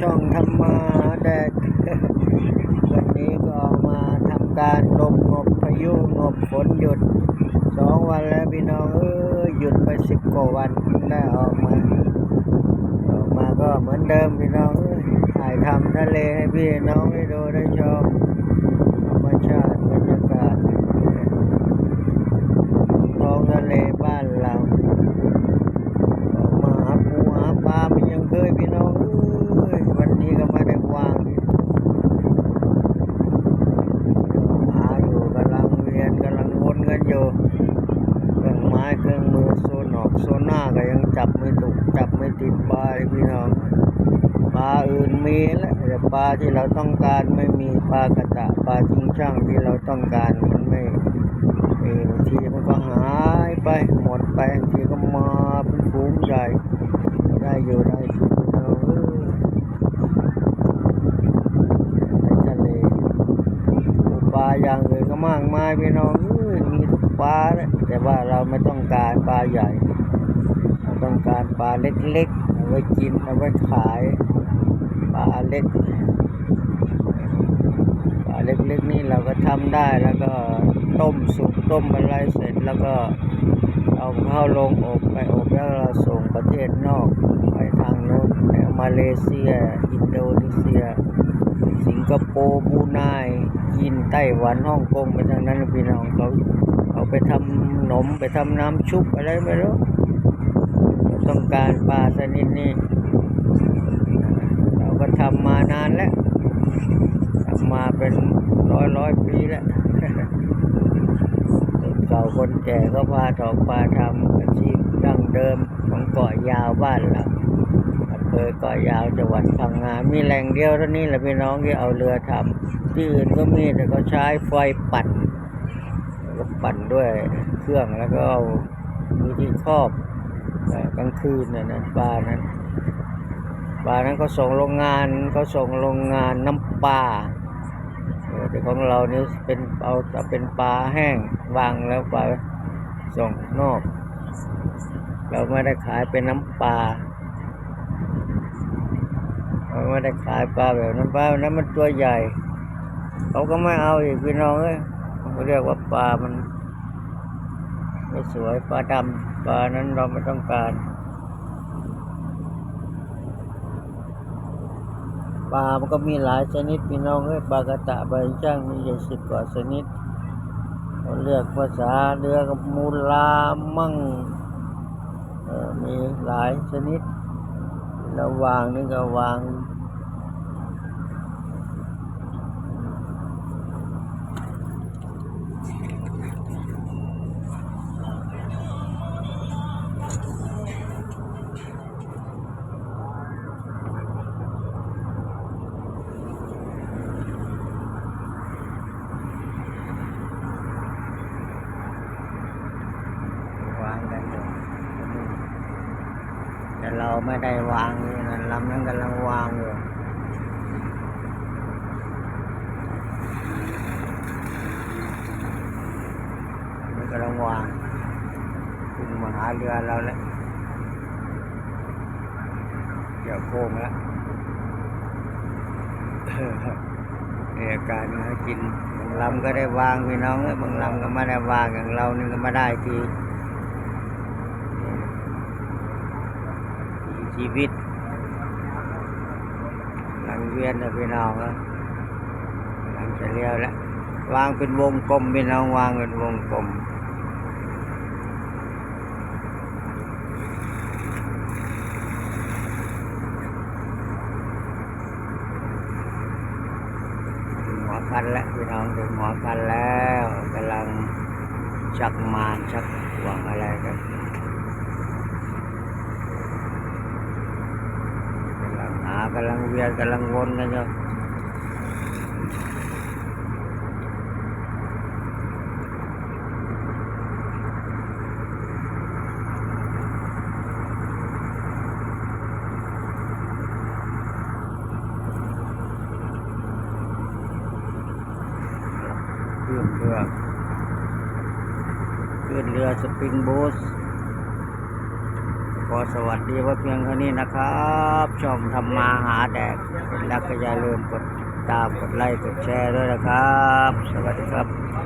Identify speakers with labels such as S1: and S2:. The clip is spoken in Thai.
S1: ช่องทำมาแดดวันนี้ก็มาทำการลมงบพายุงบฝนหยุดสองวันแล้วพี่น้องเออหยุดไปสิบกว่าวันได้ออกมาออกมาก็เหมือนเดิมพี่น้องถ่ายทำทะเลให้พี่น้องได้ดูได้ชม ติดปลายพี่น้องปลาอื่นมีแหละแต่ปลาที่เราต้องการไม่มีปลากระตะปลาจิงช่างที่เราต้องการมันไม่เออบางทีมันก็หายไปหมดไปบางทีก็มาเป็นฝูงใหญ่ได้อยู่ได้กินพี่น้องเอ้ยในทะเลปลาอย่างอื่นก็มากมายพี่น้องมีทุกปลาแหละแต่ว่าเราไม่ต้องการปลาใหญ่ รงการปลาเล็กๆเอาไว้กินเอาไว้ขายปลาเล็กปลาเล็กๆนี่เราก็ทำได้แล้วก็ต้มสุกต้มอะไรเสร็จแล้วก็เอาเข้าลงอบไปอบแล้วเราส่งประเทศนอกไปทางโน้นไปมาเลเซีย อินโดนีเซีย สิงคโปร์บูไนจีนไต้หวันฮ่องกงไปทางนั้นพี่น้องเขาเอาไปทำขนมไปทำน้ำชุบอะไรไม่รู้เราต้อง การปลาชนิดนี้เราก็ทำมานานแล้วทำมาเป็นร้อยร้อยปีแล้วคนเก่าคนแก่ก็พาถอกปลาทำอาชีพดั้งเดิมของเกาะยาวบ้านเราอำเภอเกาะยาวจังหวัดพังงา มีแหล่งเดียวเท่านี้แหละพี่น้องที่เอาเรือทำที่อื่นก็มีแต่เขาใช้ไฟปั่นก็ปั่นด้วยเครื่องแล้วก็มีที่ครอบ กลางคืนนะนะปลานั้นปลานั้นเขาส่งโรงงานเขาส่งโรงงานน้ำปลาแต่ของเรานี่เป็นเอาเป็นปลาแห้งวางแล้วปลาส่งนอก เราไม่ได้ขายเป็นน้ำปลาเราไม่ได้ขายปลาแบบนั้นปลานั้นมันตัวใหญ่ เขาก็ไม่เอาอีกพี่น้องเอ้ยเขาเรียกว่าปลามัน ไม่สวยปลาดำปลานั้นเราไม่ต้องการปลามันก็มีหลายชนิดพี่น้องเอ้ยปลากระตะปลาจ้างมีอยู่สิบกว่าชนิดเราเรียกภาษาเรือกับมูลามั่งมีหลายชนิดเราวางนี่ก็วาง วางกันอยู่แต่ เราไม่ได้วางนี่นะลำนั้นกำลังวางอยู่มันกำลังวางขึ้นมาหาเรือเราแล้วเกี่ยวโค้งแล้วนี่อาการหากินบางลำก็ได้วางพี่น้องเอ้บางลำก็ไม่ได้วางอย่างเรานี่ก็ไม่ได้ทีที ชีวิตหลังเวียนนะพี่น้องนะหลังจะเลี้ยวแล้ววางเป็นวงกลมพี่น้องวางเป็นวงกลมถึงหันแล้วพี่น้องถึงหัวคันแล้วกำลังชักมานชักหวังอะไรกัน กำลั งหากำลังเวียนกำลังวนกันอยู่ ขอสวัสดีว่าเพียงเท่านี้นะครับชมทำมาหาแดกแล้วก็อย่าลืมกดติดตามกดไลค์กดแชร์ด้วยนะครับ สวัสดีครับ